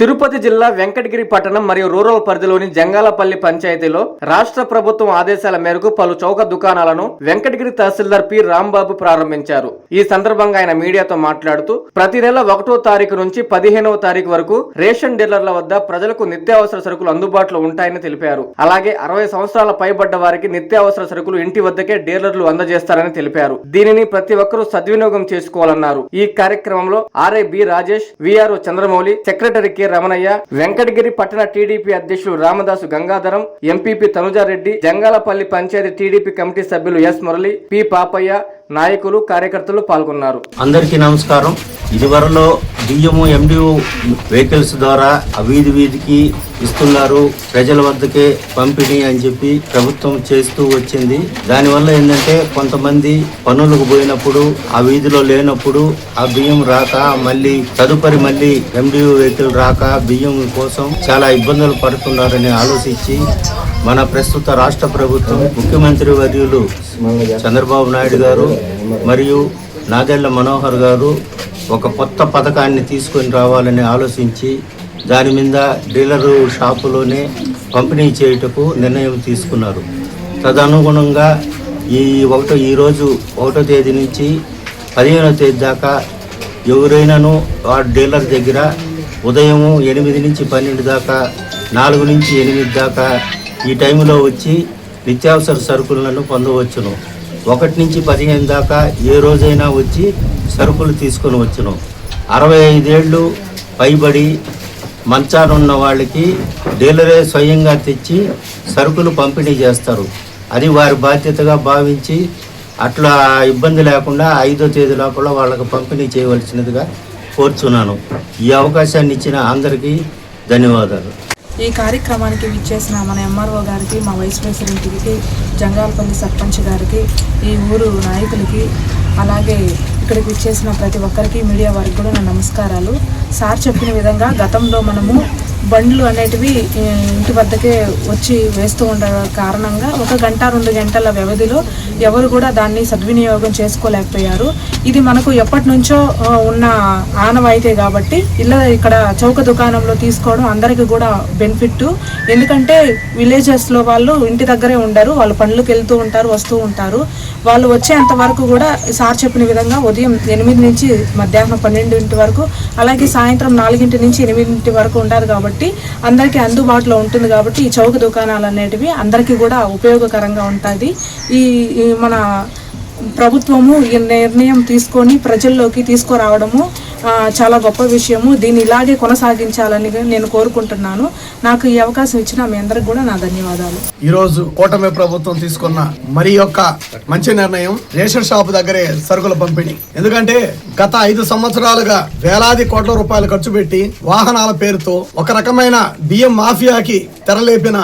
తిరుపతి జిల్లా వెంకటగిరి పట్టణం మరియు రూరల్ పరిధిలోని జంగాలపల్లి పంచాయతీలో రాష్ట్ర ప్రభుత్వం ఆదేశాల మేరకు పలు చౌక దుకాణాలను వెంకటగిరి తహసీల్దార్ పి. రాంబాబు ప్రారంభించారు. ఈ సందర్భంగా ఆయన మీడియాతో మాట్లాడుతూ ప్రతి నెల ఒకటో తారీఖు నుంచి పదిహేనవ తారీఖు వరకు రేషన్ డీలర్ల వద్ద ప్రజలకు నిత్యావసర సరుకులు అందుబాటులో ఉంటాయని తెలిపారు. అలాగే అరవై సంవత్సరాల పైబడ్డ వారికి నిత్యావసర సరుకులు ఇంటి వద్దకే డీలర్లు అందజేస్తారని తెలిపారు. దీనిని ప్రతి ఒక్కరూ సద్వినియోగం చేసుకోవాలన్నారు. ఈ కార్యక్రమంలో RI B. Rajesh VRO Chandramouli secretary K. Ramanaiah Venkatagiri పట్టణ టీడీపీ అధ్యక్షుడు Ramadasu Gangadharam MPP Tanujareddy Jangalapalli panchayati TDP committee సభ్యులు ఎస్ మురళి పి పాపయ్య నాయకులు కార్యకర్తలు పాల్గొన్నారు. అందరికీ నమస్కారం. ఇదివరలో బియ్యము ఎండిఓ వెహికల్స్ ద్వారా వీధి వీధికి ఇస్తున్నారు. ప్రజల వద్దకే పంపిణీ అని చెప్పి ప్రభుత్వం చేస్తూ వచ్చింది. దానివల్ల ఏంటంటే కొంతమంది పనులకు పోయినప్పుడు ఆ వీధిలో లేనప్పుడు ఆ బియ్యం రాక మళ్ళీ తదుపరి మళ్ళీ ఎండిఓ వెహికల్ రాక బియ్యం కోసం చాలా ఇబ్బందులు పడుతున్నారని ఆలోచించి మన ప్రస్తుత రాష్ట్ర ప్రభుత్వం ముఖ్యమంత్రి వర్యులు చంద్రబాబు నాయుడు గారు మరియు నాగెళ్ళ మనోహర్ గారు ఒక కొత్త పథకాన్ని తీసుకొని రావాలని ఆలోచించి దాని మీద డీలరు షాపులోనే పంపిణీ చేయుటకు నిర్ణయం తీసుకున్నారు. తదనుగుణంగా ఈ ఒకటో ఈరోజు ఒకటో తేదీ నుంచి పదిహేనో తేదీ దాకా ఎవరైనాను ఆ డీలర్ దగ్గర ఉదయం ఎనిమిది నుంచి పన్నెండు దాకా నాలుగు నుంచి ఎనిమిది దాకా ఈ టైంలో వచ్చి నిత్యావసర సరుకులను పొందవచ్చును. ఒకటి నుంచి పదిహేను దాకా ఏ రోజైనా వచ్చి సరుకులు తీసుకొని వచ్చును. అరవై ఐదేళ్ళు పైబడి మంచానున్న వాళ్ళకి డీలరే స్వయంగా తెచ్చి సరుకులు పంపిణీ చేస్తారు. అది వారి బాధ్యతగా భావించి అట్లా ఇబ్బంది లేకుండా ఐదో తేదీ లోపల వాళ్ళకు పంపిణీ చేయవలసినదిగా కోరుచున్నాను. ఈ అవకాశాన్ని ఇచ్చిన అందరికీ ధన్యవాదాలు. ఈ కార్యక్రమానికి విచ్చేసిన మన ఎంఆర్ఓ గారికి మా వైస్ ప్రెసిడెంట్కి జంగాలపల్లి సర్పంచ్ గారికి ఈ ఊరు నాయకులకి అలాగే ఇక్కడికి విచ్చేసిన ప్రతి ఒక్కరికి మీడియా వారికి కూడా నా నమస్కారాలు. సార్ చెప్పిన విధంగా గతంలో మనము బండ్లు అనేటివి ఇంటి వద్దకే వచ్చి వేస్తూ ఉండే కారణంగా ఒక గంట రెండు గంటల వ్యవధిలో ఎవరు కూడా దాన్ని సద్వినియోగం చేసుకోలేకపోయారు. ఇది మనకు ఎప్పటి నుంచో ఉన్న ఆనవాయితే కాబట్టి ఇలా ఇక్కడ చౌక దుకాణంలో తీసుకోవడం అందరికీ కూడా బెనిఫిట్ ఎందుకంటే విలేజెస్లో వాళ్ళు ఇంటి దగ్గరే ఉండరు వాళ్ళు పనులకు వెళ్తూ ఉంటారు వస్తూ ఉంటారు. వాళ్ళు వచ్చేంత వరకు కూడా సార్ చెప్పిన విధంగా ఉదయం ఎనిమిది నుంచి మధ్యాహ్నం పన్నెండింటి వరకు అలాగే సాయంత్రం నాలుగింటి నుంచి ఎనిమిదింటి వరకు ఉండాలి కాబట్టి కాబట్టి అందరికీ అందుబాటులో ఉంటుంది కాబట్టి ఈ చౌక దుకాణాలు అనేటివి అందరికీ కూడా ఉపయోగకరంగా ఉంటుంది ఈ మన ప్రభుత్వము ఈ నిర్ణయం తీసుకొని ప్రజల్లోకి తీసుకురావడము చాలా గొప్ప విషయము. దీన్ని ఇలాగే కొనసాగించాలని నేను కోరుకుంటున్నాను. నాకు ఈ అవకాశం ఇచ్చిన మీ అందరికి కూడా నా ధన్యవాదాలు. ఈ రోజు కూటమి ప్రభుత్వం తీసుకున్న మరి యొక్క మంచి నిర్ణయం రేషన్ షాప్ దగ్గరే సరుకుల పంపిణీ. ఎందుకంటే గత ఐదు సంవత్సరాలుగా వేలాది కోట్ల రూపాయలు ఖర్చు పెట్టి వాహనాల పేరుతో ఒక రకమైన బియ్యం మాఫియాకి తెరలేపిన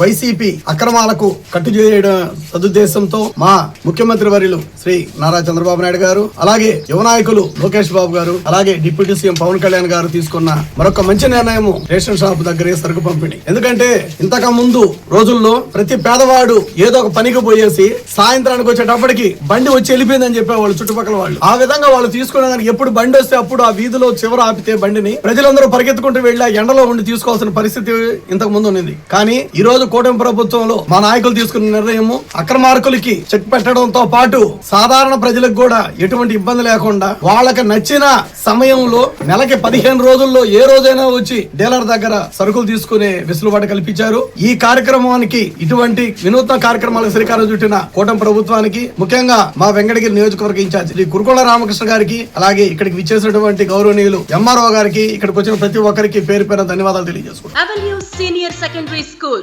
వైసీపీ అక్రమాలకు కట్టుచేయడం సదుద్దేశంతో మా ముఖ్యమంత్రి వర్యులు శ్రీ నారా చంద్రబాబు నాయుడు గారు అలాగే యువ నాయకులు లోకేష్ బాబు గారు అలాగే డిప్యూటీ సీఎం పవన్ కళ్యాణ్ గారు తీసుకున్న మరొక మంచి నిర్ణయం రేషన్ షాప్ దగ్గరే సరుకు పంపిణీ. ఎందుకంటే ఇంతక ముందు రోజుల్లో ప్రతి పేదవాడు ఏదో ఒక పనికి పోయేసి సాయంత్రానికి వచ్చేటప్పటికి బండి వచ్చి వెళ్ళిపోయిందని చెప్పేవాళ్ళు చుట్టుపక్కల వాళ్ళు. ఆ విధంగా వాళ్ళు తీసుకుని దానికి ఎప్పుడు బండి వస్తే అప్పుడు ఆ వీధిలో చివర ఆపితే బండిని ప్రజలందరూ పరిగెత్తుకుంటూ వెళ్ళి ఆ ఎండలో ఉండి తీసుకోవాల్సిన పరిస్థితి ఇంతకు ముందు ఉన్నది. కానీ ఈ రోజు కూటమి ప్రభుత్వంలో మా నాయకులు తీసుకున్న నిర్ణయము అక్రమార్కులకి చెక్ పెట్టడంతో పాటు సాధారణ ప్రజలకు కూడా ఎటువంటి ఇబ్బంది లేకుండా వాళ్ళకి నచ్చిన సమయంలో నెలకి పదిహేను రోజుల్లో ఏ రోజైనా వచ్చి డీలర్ దగ్గర సరుకులు తీసుకునే వెసులుబాటు కల్పించారు. ఈ కార్యక్రమానికి ఇటువంటి వినూత్న కార్యక్రమాలకు శ్రీకారం చుట్టిన కూటమి ప్రభుత్వానికి ముఖ్యంగా మా వెంకటగిరి నియోజకవర్గ ఇన్ఛార్జ్ శ్రీ కురుకొండ రామకృష్ణ గారికి అలాగే ఇక్కడికి విచ్చేసినటువంటి గౌరవనీయులు ఎంఆర్ఓ గారికి ఇక్కడికి వచ్చిన ప్రతి ఒక్కరికి పేరు పేరు ధన్యవాదాలు తెలియజేసుకుంటాను Avenue Senior Secondary School,